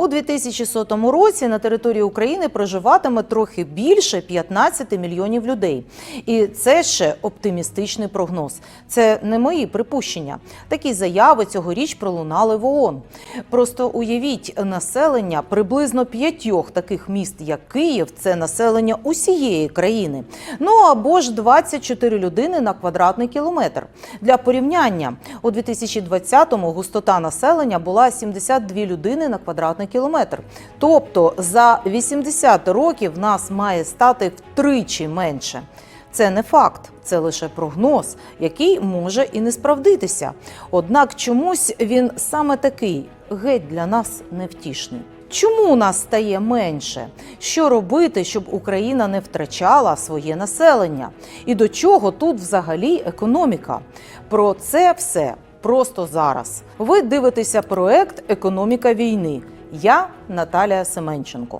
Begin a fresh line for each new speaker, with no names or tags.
У 2100 році на території України проживатиме трохи більше 15 мільйонів людей. І це ще оптимістичний прогноз. Це не мої припущення. Такі заяви цьогоріч пролунали в ООН. Просто уявіть населення приблизно п'ятьох таких міст, як Київ, це населення усієї країни. Ну або ж 24 людини на квадратний кілометр. Для порівняння у 2020-му густота населення була 72 людини на квадратний. Тобто за 80 років нас має стати втричі менше. Це не факт, це лише прогноз, який може і не справдитися. Однак чомусь він саме такий геть для нас невтішний. Чому нас стає менше? Що робити, щоб Україна не втрачала своє населення? І до чого тут взагалі економіка? Про це все просто зараз. Ви дивитеся проект Економіка війни. Я Наталія Семенченко.